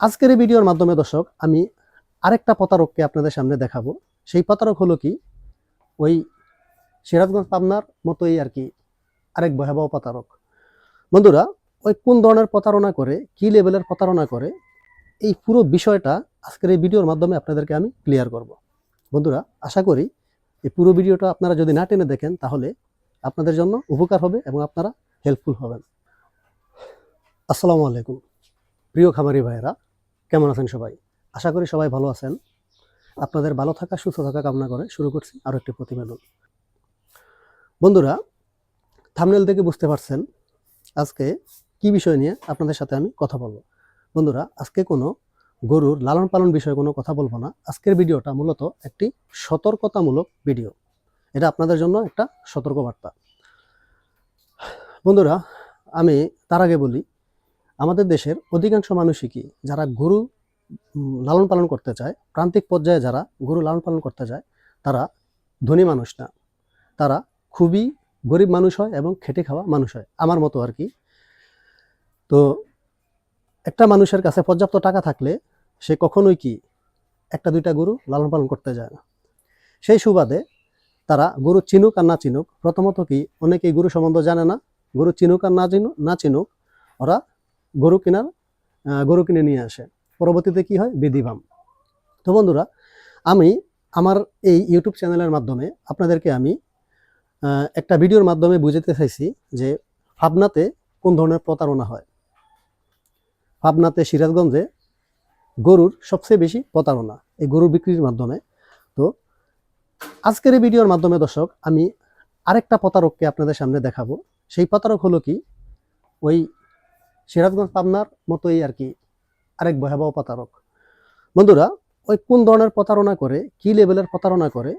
আজকের এই ভিডিওর মাধ্যমে দর্শক, আমি আরেকটা প্রতারককে আপনাদের সামনে দেখাবো। সেই প্রতারক হলো কি? ওই সিরাজগঞ্জ পাবনার মতোই আর কি আরেক ভয়াবহ প্রতারক। বন্ধুরা, ওই কোন ধরনের প্রতারণা করে, কি লেভেলের প্রতারণা করে, এই পুরো বিষয়টা আজকের এই ভিডিওর মাধ্যমে আপনাদেরকে আমি ক্লিয়ার করব। বন্ধুরা, আশা করি এই পুরো ভিডিওটা আপনারা যদি না টেনে দেখেন, তাহলে আপনাদের জন্য উপকার হবে এবং আপনারা হেল্পফুল হবেন। আসসালামু আলাইকুম। প্রিয় খামারি ভাইয়েরা, কেমন আছেন সবাই? আশা করি সবাই ভালো আছেন। আপনাদের ভালো থাকা, সুস্থ থাকা কামনা করে শুরু করছি আরও একটি প্রতিবেদন। বন্ধুরা থামনেল থেকে বুঝতে পারছেন আজকে কি বিষয় নিয়ে আপনাদের সাথে আমি কথা বলব। বন্ধুরা, আজকে কোনো গরুর লালন পালন বিষয়ে কোনো কথা বলব না। আজকের ভিডিওটা মূলত একটি সতর্কতামূলক ভিডিও। এটা আপনাদের জন্য একটা সতর্কবার্তা। বন্ধুরা, আমি তার আগে বলি আমাদের দেশের অধিকাংশ মানুষই কি, যারা গরু লালন পালন করতে চায়, প্রান্তিক পর্যায়ে যারা গরু লালন পালন করতে চায় তারা ধনী মানুষ না। তারা খুবই গরিব মানুষ হয় এবং খেটে খাওয়া মানুষ হয়, আমার মতো আর কি। তো একটা মানুষের কাছে পর্যাপ্ত টাকা থাকলে সে কখনোই কি একটা দুইটা গরু লালন পালন করতে যায় না। সেই সুবাদে তারা গরু চিনুক আর না চিনুক, প্রথমত কি অনেকেই গরু সম্বন্ধ জানে না, গরু চিনুক আর না চিনুক না চিনুক, ওরা গরু কেনার গরু কিনে নিয়ে আসে। পরবর্তীতে কি হয়? বিধিবাম তো বন্ধুরা, আমি আমার এই ইউটিউব চ্যানেলের মাধ্যমে আপনাদেরকে আমি একটা ভিডিওর মাধ্যমে বুঝাতে চাইছি যে পাবনাতে কোন ধরনের প্রতারণা হয়। পাবনাতে সিরাজগঞ্জে গরুর সবচেয়ে বেশি প্রতারণা এই গরু বিক্রির মাধ্যমে। তো আজকের এই ভিডিওর মাধ্যমে দর্শক, আমি আরেকটা প্রতারককে আপনাদের সামনে দেখাবো। সেই প্রতারক হলো কি? ওই সিরাজগঞ্জ পাবনার মতোই আর কি আরেক ভয়াবহ প্রতারক। বন্ধুরা, ওই কোন ধরনের প্রতারণা করে, কি লেভেলের প্রতারণা করে,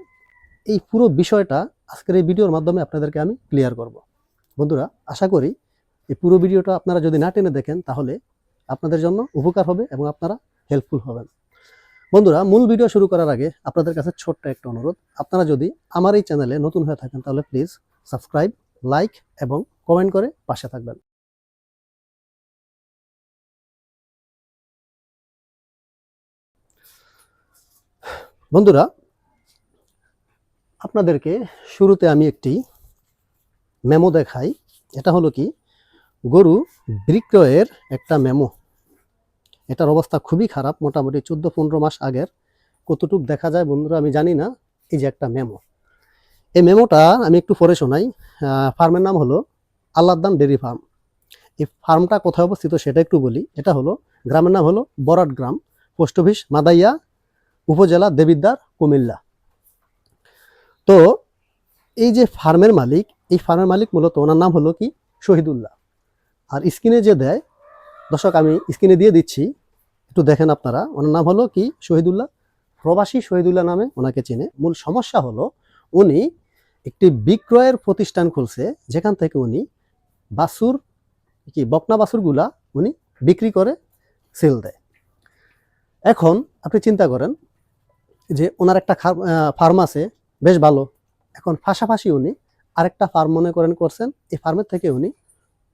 এই পুরো বিষয়টা আজকের এই ভিডিওর মাধ্যমে আপনাদেরকে আমি ক্লিয়ার করব। বন্ধুরা, আশা করি এই পুরো ভিডিওটা আপনারা যদি না টেনে দেখেন, তাহলে আপনাদের জন্য উপকার হবে এবং আপনারা হেল্পফুল হবেন। বন্ধুরা, মূল ভিডিও শুরু করার আগে আপনাদের কাছে ছোট্ট একটা অনুরোধ। আপনারা যদি আমার এই চ্যানেলে নতুন হয়ে থাকেন, তাহলে প্লিজ সাবস্ক্রাইব লাইক এবং কমেন্ট করে পাশে থাকবেন। বন্ধুরা, আপনাদেরকে শুরুতে আমি একটি মেমো দেখাই। এটা হলো কি, গরু বিক্রয়ের একটা মেমো। এটার অবস্থা খুবই খারাপ, মোটামুটি চোদ্দ পনেরো মাস আগের। কতটুক দেখা যায় বন্ধুরা, আমি জানি না। এই যে একটা মেমো। এই মেমোটা আমি একটু পড়ে শোনাই। ফার্মের নাম হলো আল্লাহদান ডেরি ফার্ম। এই ফার্মটা কোথায় অবস্থিত সেটা একটু বলি। এটা হলো, গ্রামের নাম হলো বরাট গ্রাম, পোস্ট অফিস মাদাইয়া উপজেলা দেবিদ্বার, কুমিল্লা। তো এই যে ফার্মের মালিক, এই ফার্মের মালিক মূলত ওনার নাম হলো কি? শহীদুল্লাহ। আর স্ক্রিনে যে দেয়, দর্শক, আমি স্ক্রিনে দিয়ে দিচ্ছি, একটু দেখেন আপনারা, ওনার নাম হলো কি? শহীদুল্লাহ। প্রবাসী শহীদুল্লাহ নামে ওনাকে চেনে। মূল সমস্যা হলো, উনি একটি বিক্রয়ের প্রতিষ্ঠান খুলছে, যেখান থেকে উনি বাসুর কি, বকনা বাসুরগুলা উনি বিক্রি করে সেল দেয়। এখন আপনি চিন্তা করেন যে ওনার একটা ফার্ম আছে, বেশ ভালো। এখন পাশাপাশি উনি আরেকটা ফার্ম মনে করেন করছেন, এই ফার্মের থেকে উনি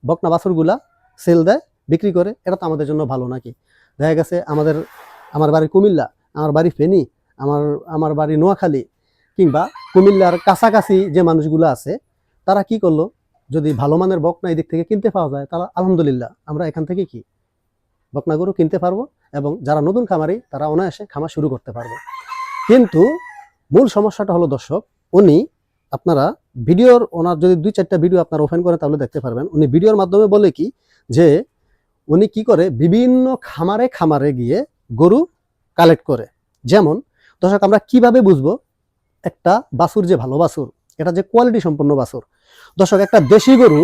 বকনা বাছুরগুলা সেল দেয়, বিক্রি করে। এটা তো আমাদের জন্য ভালো নাকি? দেখা গেছে আমাদের, আমার বাড়ি কুমিল্লা, আমার বাড়ি ফেনী, আমার আমার বাড়ি নোয়াখালী কিংবা কুমিল্লার কাছাকাছি যে মানুষগুলো আছে, তারা কি করল? যদি ভালো মানের বকনা এই দিক থেকে কিনতে পাওয়া যায়, তাহলে আলহামদুলিল্লাহ, আমরা এখান থেকে কি? বকনা গরু কিনতে পারব এবং যারা নতুন খামারি, তারা অনায়াসে খামার শুরু করতে পারবে। কিন্তু মূল সমস্যাটা হলো দর্শক, উনি আপনারা ভিডিওর ওনার যদি দুই চারটা ভিডিও আপনারা ওপেন করেন তাহলে দেখতে পারবেন। উনি ভিডিওর মাধ্যমে বলে কি যে উনি কি করে বিভিন্ন খামারে খামারে গিয়ে গরু কালেক্ট করে। যেমন দর্শক, আমরা কীভাবে বুঝব? একটা বাছুর যে ভালো বাছুর, এটা যে কোয়ালিটি সম্পন্ন বাছুর। দর্শক, একটা দেশি গরু,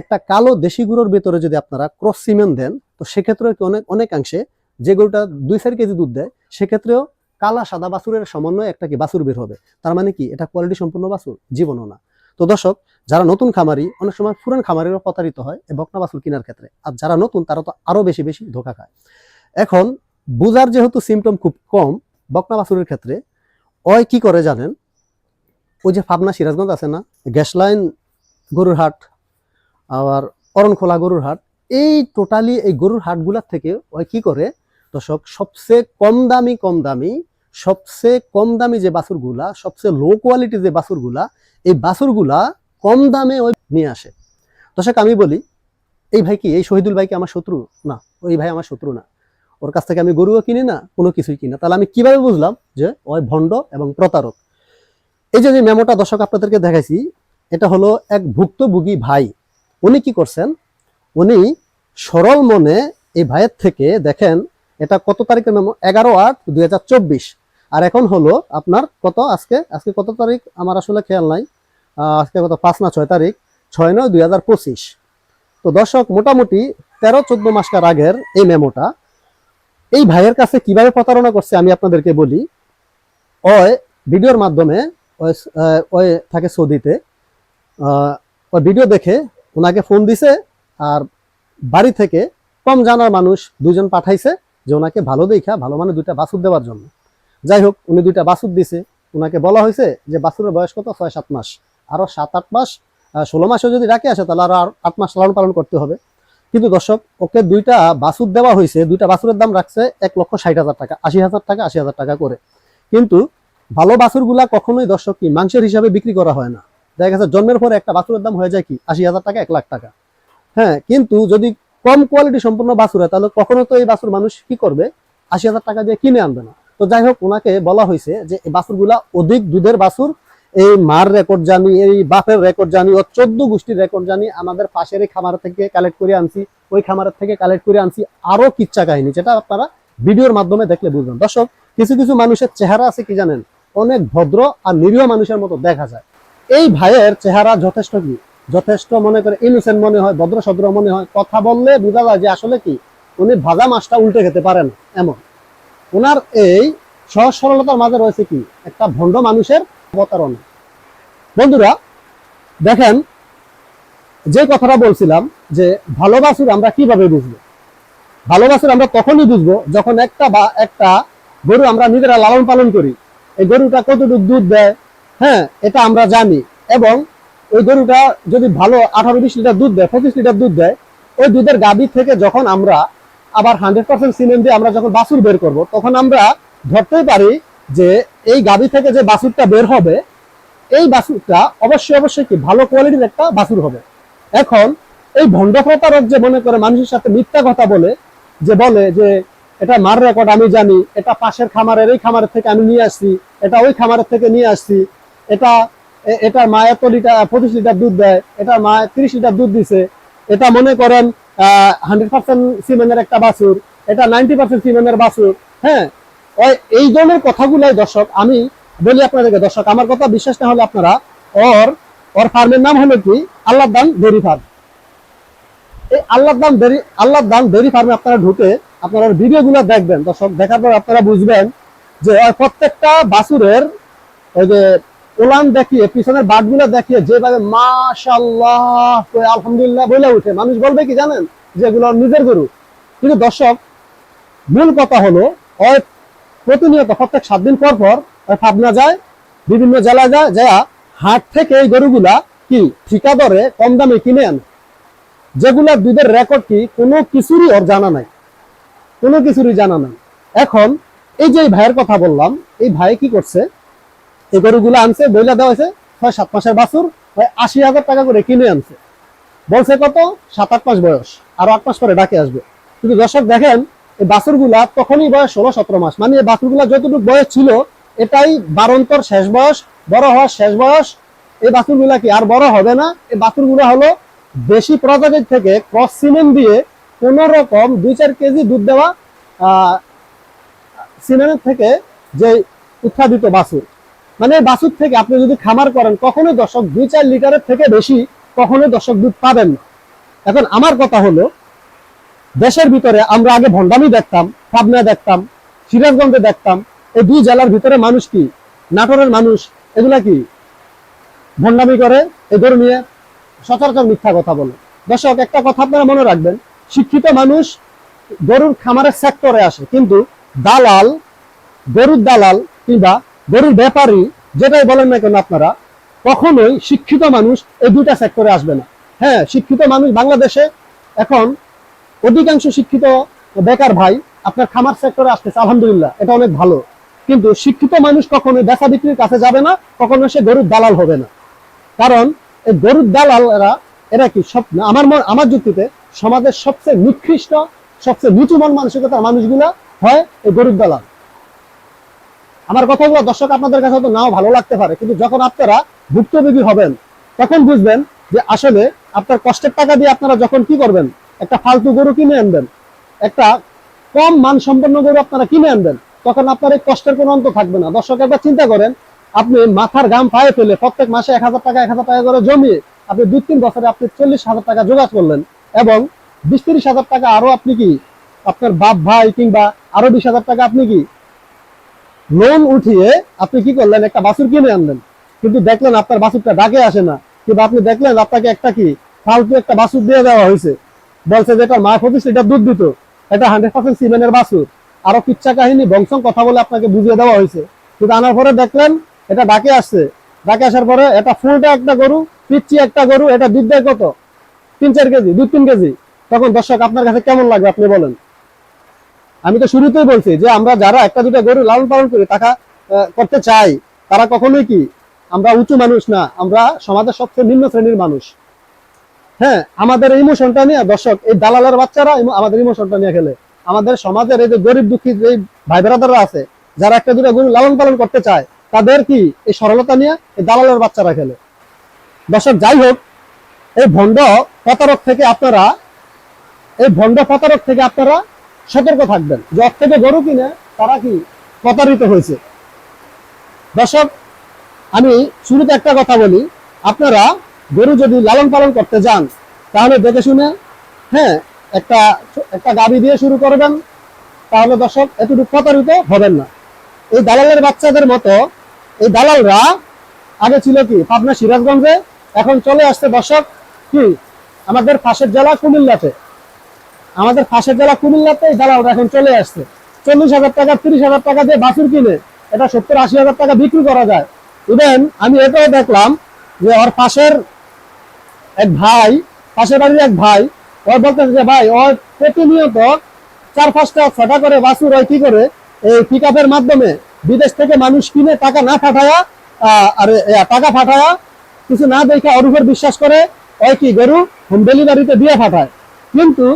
একটা কালো দেশি গরুর ভিতরে যদি আপনারা ক্রস সিমেন্ট দেন, তো সেক্ষেত্রে অনেক, অনেকাংশে যে গরুটা দুই চার কেজি দুধ দেয়, সেক্ষেত্রেও কালা, সাদা বাছুরের সমন্বয়ে একটা কি বাছুর বের হবে? তার মানে কি? এটা কোয়ালিটি সম্পূর্ণ বাছুর জীবনও না। তো দর্শক, যারা নতুন খামারি, অনেক সময় পুরান খামারিরও প্রতারিত হয় এই বকনা বাছুর কেনার ক্ষেত্রে। আর যারা নতুন, তারা তো আরও বেশি বেশি ধোকা খায়। এখন বুজার যেহেতু সিমটম খুব কম বকনা বাছুরের ক্ষেত্রে, ওই কি করে জানেন? ওই যে পাবনা সিরাজগঞ্জ আছে না? গ্যাস লাইন, গরুর হাট, আবার অরণখোলা গরুর হাট, এই টোটালি এই গরুর হাটগুলার থেকে ওই কি করে দর্শক, সবচেয়ে কম দামি কম দামি, সবচেয়ে কম দামি যে বাছুরগুলা, সবচেয়ে লো কোয়ালিটি যে বাছুরগুলা, এই বাছুরগুলা কম দামে ওই নিয়ে আসে। দর্শক, আমি বলি, এই ভাই কি, এই শহীদুল ভাই কি আমার শত্রু? না, ওই ভাই আমার শত্রু না। ওর কাছ থেকে আমি গরুও কিনি না, কোনো কিছুই কিনি তাহলে আমি কীভাবে বুঝলাম যে ওই ভণ্ড এবং প্রতারক? এই যে যে মেমোটা দর্শক আপনাদেরকে দেখাইছি, এটা হলো এক ভুক্তভোগী ভাই। উনি কি করছেন? উনি সরল মনে এই ভাইয়ের থেকে দেখেন এটা কত তারিখের মেমো এগারো আট দুই আর এখন হলো আপনার কত আজকে? আজকে কত তারিখ? আমার আসলে খেয়াল নাই। আজকে কত? পাঁচ না ছয় তারিখ। ছয় নয় দুই হাজার পঁচিশ। তো দর্শক, মোটামুটি তেরো চোদ্দ মাসকার আগের এই মেমোটা। এই ভাইয়ের কাছে কীভাবে প্রতারণা করছে আমি আপনাদেরকে বলি। ওই ভিডিওর মাধ্যমে, ওই ওই থাকে সৌদিতে। ওই ভিডিও দেখে ওনাকে ফোন দিছে আর বাড়ি থেকে কম জানার মানুষ দুজন পাঠাইছে। যে ওনাকে ভালো দেখা, ভালো মানে দুইটা বাছুর দেওয়ার জন্য। যাই হোক, উনি দুইটা বাছুর দিছে। ওনাকে বলা হয়েছে যে বাছুরের বয়স কত? ছয়, সাত মাস। আরও সাত, আট মাস ষোলো মাসও যদি রাখে আসে, তাহলে আরও আর আট মাস লালন পালন করতে হবে। কিন্তু দর্শক, ওকে দুইটা বাছুর দেওয়া হয়েছে, দুইটা বাছুরের দাম রাখছে এক লক্ষ ষাট হাজার টাকা, আশি হাজার টাকা, আশি হাজার টাকা করে। কিন্তু ভালো বাছুরগুলা কখনোই দর্শক কি মাংসের হিসাবে বিক্রি করা হয় না। দেখা গেছে, জন্মের পরে একটা বাছুরের দাম হয়ে যায় কি? আশি হাজার টাকা, এক লাখ টাকা। হ্যাঁ কিন্তু যদি কম কোয়ালিটি সম্পূর্ণ বাছুর হয়, তাহলে কখনো তো এই বাছুর মানুষ কি করবে? আশি হাজার টাকা দিয়ে কিনে আনবে না। তো যাই হোক, ওনাকে বলা হয়েছে যে বাছুরগুলা অধিক দুধের বাছুর, এই মার রেকর্ড জানি, এই বাপের রেকর্ড জানি ও চোদ্দ গোষ্ঠীর রেকর্ড জানি আমাদের পাশের এই খামার থেকে কালেক্ট করে আনছি, ওই খামারের থেকে কালেক্ট করে আনছি, আরও কিচ্ছা কাহিনী, যেটা আপনারা ভিডিওর মাধ্যমে দেখলে বুঝবেন। দর্শক, কিছু কিছু মানুষের চেহারা আছে কি জানেন? অনেক ভদ্র আর নিরীহ মানুষের মতো দেখা যায়। এই ভাইয়ের চেহারা যথেষ্ট কি? যথেষ্ট মনে করে ইনোসেন্ট মনে হয় ভদ্র সদ্র মনে হয়, কথা বললে বোঝা যায় যে আসলে কি, উনি ভাজা মাছটা উল্টে খেতে পারেন, এমন। ওনার এই সহজ সরলতার মাঝে রয়েছে কি, একটা ভণ্ড মানুষের অবতারণা। বন্ধুরা, দেখেন, যে কথাটা বলছিলাম যে ভালোবাসুর আমরা কীভাবে বুঝব? ভালোবাসুর আমরা তখনই বুঝব যখন একটা বা একটা গরু আমরা নিজেরা লালন পালন করি। এই গরুটা কতটুকু দুধ দেয়? হ্যাঁ এটা আমরা জানি। এবং ওই গরুটা যদি ভালো আঠারো বিশ লিটার দুধ দেয়, পঁচিশ লিটার দুধ দেয়, ওই দুধের গাভী থেকে যখন আমরা আবার হান্ড্রেড পার্সেন্ট সিমেন্ট দিয়ে আমরা যখন বাছুর বের করব, তখন আমরা ধরতেই পারি যে এই গাভী থেকে যে বাছুরটা বের হবে, এই বাছুরটা অবশ্যই অবশ্যই কি ভালো কোয়ালিটির একটা বাছুর হবে। এখন এই ভণ্ড প্রতারক যে মনে করে মানুষের সাথে মিথ্যা কথা বলে, যে বলে যে এটা মার রেকর্ড আমি জানি, এটা পাশের খামারের এই খামারের থেকে আমি নিয়ে আসছি, এটা ওই খামারের থেকে নিয়ে আসছি, এটা এ- এটার মা এত লিটার পঁচিশ লিটার দুধ দেয় এটার মা তিরিশ লিটার দুধ দিছে। এটা মনে করেন হান্ড্রেড পার্সেন্ট সিমেন্টের একটা বাছুর, এটা নাইনটি পার্সেন্ট সিমেন্টের বাছুর হ্যাঁ? এই ধরনের কথাগুলাই দর্শক, আমি বলি আপনাদেরকে, দর্শক, আমার কথা বিশ্বাস না হলে আপনারা, ওর ওর ফার্মের নাম হলো কি? আল্লাহ দান ডেরি ফার্ম। এই আল্লাহ দান ডেরি আল্লাহ দান ডেরি ফার্মে আপনারা ঢুকে, আপনারা ভিডিও গুলো দেখবেন, দর্শক, দেখার পর আপনারা বুঝবেন যে প্রত্যেকটা বাছুরের ওই যে ওলান দেখিয়ে, পিছনের বাটগুলো দেখিয়ে, যেভাবে মাশাল্লাহ আলহামদুলিল্লাহ বলে উঠে। মানুষ বলবে কি জানেন? যে এগুলো নিজের গরু। কিন্তু দর্শক, মূল কথা হলো প্রতিনিয়ত প্রত্যেক সাত দিন পর পর পাবনা যায়, বিভিন্ন জেলায় যায় যা হাট থেকে এই গরুগুলা কি ঠিকা দরে কম দামে কিনে আনে। যেগুলা দুধের রেকর্ড কি কোনো কিছুরই ওর জানা নাই। কোনো কিছুরই জানা নাই। এখন, এই যে ভাইয়ের কথা বললাম, এই ভাই কি করছে? এই গরুগুলো আনছে, বইলা দেওয়া হয়েছে ছয়, সাত মাসের বাছুর, ওই আশি হাজার টাকা করে কিনে আনছে। বলছে কত? সাত, আট মাস বয়স, আরও আট মাস পরে ডাকে আসবে। কিন্তু দর্শক দেখেন, এই বাছুরগুলা তখনই বয়স ষোলো, সতেরো মাস। মানে এই বাছুরগুলা যতটুকু বয়স ছিল, এটাই বারন্তর শেষ বয়স, বড় হওয়ার শেষ বয়স। এই বাছুরগুলা কি আর বড় হবে না? এই বাছুরগুলা হলো বেশি প্রজাতির থেকে ক্রস সিমেন্ট দিয়ে কোন রকম দুই, চার কেজি দুধ দেওয়া সিমেন্টের থেকে যে উৎপাদিত বাছুর। মানে বাছুর থেকে আপনি যদি খামার করেন কখনোই দর্শক দুই চার লিটারের থেকে বেশি কখনো দর্শক দুধ পাবেন না। এখন আমার কথা হলো, দেশের ভিতরে আমরা আগে ভন্ডামি দেখতাম, পাবনা দেখতাম, সিরাজগঞ্জে দেখতাম, এই দুই জেলার ভিতরে মানুষ কি? নাটোরের মানুষ, এগুলা কি? ভন্ডামি করে, এই গরু নিয়ে সচরাচর মিথ্যা কথা বলে। দর্শক, একটা কথা আপনারা মনে রাখবেন, শিক্ষিত মানুষ গরুর খামারের সেক্টরে আসে, কিন্তু দালাল, গরুর দালাল কিংবা গরুর ব্যাপারী যেটাই বলেন না কেন আপনারা, কখনোই শিক্ষিত মানুষ এই দুইটা সেক্টরে আসবে না। হ্যাঁ শিক্ষিত মানুষ বাংলাদেশে এখন অধিকাংশ শিক্ষিত বেকার ভাই আপনার খামার সেক্টরে আসতেছে, আলহামদুলিল্লাহ, এটা অনেক ভালো। কিন্তু শিক্ষিত মানুষ কখনো বেচা বিক্রির কাছে যাবে না কখনো সে গরুর দালাল হবে না। কারণ এই গরুর দালালরা, এরা কি সব, আমার আমার যুক্তিতে সমাজের সবচেয়ে নিকৃষ্ট, সবচেয়ে নিচু মন মানসিকতার মানুষগুলা হয় এই গরুর দালাল। আমার কথাগুলো দর্শক আপনাদের কাছে হয়তো নাও ভালো লাগতে পারে, কিন্তু যখন আপনারা ভুক্তভোগী হবেন, তখন বুঝবেন যে আসলে আপনার কষ্টের টাকা দিয়ে আপনারা যখন কি করবেন, একটা ফালতু গরু কিনে আনবেন, একটা কম মানসম্পন্ন গরু আপনারা কিনে আনবেন, তখন আপনার এই কষ্টের কোনো অন্ত থাকবে না। দর্শক, একবার চিন্তা করেন, আপনি মাথার গাম পায়ে ফেলে প্রত্যেক মাসে এক হাজার টাকা, এক হাজার টাকা করে জমিয়ে আপনি দুই তিন বছরে আপনি চল্লিশ হাজার টাকা জোগাড় করলেন, এবং বিশ তিরিশ হাজার টাকা আরও আপনি কি, আপনার বাপ ভাই কিংবা আরও বিশ হাজার টাকা আপনি কি লোন উঠিয়ে আপনি কি করলেন? একটা বাছুর কিনে আনলেন। কিন্তু দেখলেন আপনার বাছুরটা ডাকে আসে না। কিংবা আপনি দেখলেন আপনাকে একটা কি? ফালতু একটা বাছুর দিয়ে দেওয়া হয়েছে। বলছে যে এটা মা পঁচিশ লিটার দুধ দিত। এটা হান্ড্রেড পার্সেন্ট সিমেন্টের বাছুর। আরও কিচ্ছা কাহিনী, বংশং কথা বলে আপনাকে বুঝিয়ে দেওয়া হয়েছে। কিন্তু আনার পরে দেখলেন, এটা ডাকে আসছে। ডাকে আসার পরে এটা ফুলটা একটা গরু পিচ্ছি একটা গরু, এটা দুধ দেয় কত? তিন, চার কেজি দুই তিন কেজি। তখন দর্শক, আপনার কাছে কেমন লাগবে আপনি বলেন? আমি তো শুরুতেই বলছি যে আমরা যারা একটা দুটা গরু লালন পালন করি টাকা করতে চাই, তারা কখনোই কি আমরা উঁচু মানুষ না, আমরা সমাজের সবচেয়ে নিম্ন শ্রেণির মানুষ। হ্যাঁ আমাদের ইমোশনটা নিয়ে দর্শক, এই দালালের বাচ্চারা আমাদের ইমোশনটা নিয়ে খেলে। আমাদের সমাজের এই যে গরিব দুঃখী যে ভাই বেড়াদাররা আছে, যারা একটা দুটা গরু লালন পালন করতে চায়, তাদের কি এই সরলতা নিয়ে এই দালালের বাচ্চারা খেলে? দর্শক, যাই হোক, এই ভণ্ড প্রতারক থেকে আপনারা, এই ভণ্ড প্রতারক থেকে আপনারা সতর্ক থাকবেন। যত থেকে গরু কিনে তারা কি প্রতারিত হয়েছে? দর্শক, আমি শুরুতে একটা কথা বলি। আপনারা গরু যদি লালন পালন করতে যান, তাহলে দেখে শুনে হ্যাঁ একটা একটা গাবি দিয়ে শুরু করবেন। তাহলে দর্শক, এতটুকু প্রতারিত হবেন না। এই দালালের বাচ্চাদের মতো, এই দালালরা আগে ছিল কি, পাবনা সিরাজগঞ্জে, এখন চলে আসছে দর্শক, কি, আমাদের পাশের জেলা কুমিল্লাতে। আমাদের পাশের জেলা কুমিল্লাতে এই দালালরা এখন চলে আসছে। চল্লিশ হাজার টাকা, তিরিশ হাজার টাকা দিয়ে বাছুর কিনে এটা সত্তর আশি হাজার টাকা বিক্রি করা যায়। ইভেন আমি এটাও দেখলাম যে ওর পাশের এক ভাই, পাশের বাড়ির এক ভাই, ওর বলতেছে যে, ভাই, ওর প্রতিনিয়ত চার পাঁচটা ছটা করে বাছুর ওই কি করে? এই পিক মাধ্যমে বিদেশ থেকে মানুষ কিনে টাকা না পাঠায়া আর টাকা পাঠায়া কিছু না দেখে ওর বিশ্বাস করে, ওই কি গরু হোম ডেলিভারিতে দিয়ে পাঠায়। কিন্তু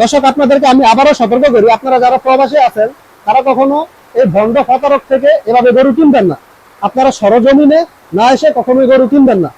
দর্শক, আপনাদেরকে আমি আবারও সতর্ক করি, আপনারা যারা প্রবাসী আছেন, তারা কখনো এই ভণ্ড ফতারক থেকে এভাবে গরু কিনবেন না। আপনারা সরজমিনে না এসে কখনোই গরু কিনবেন না।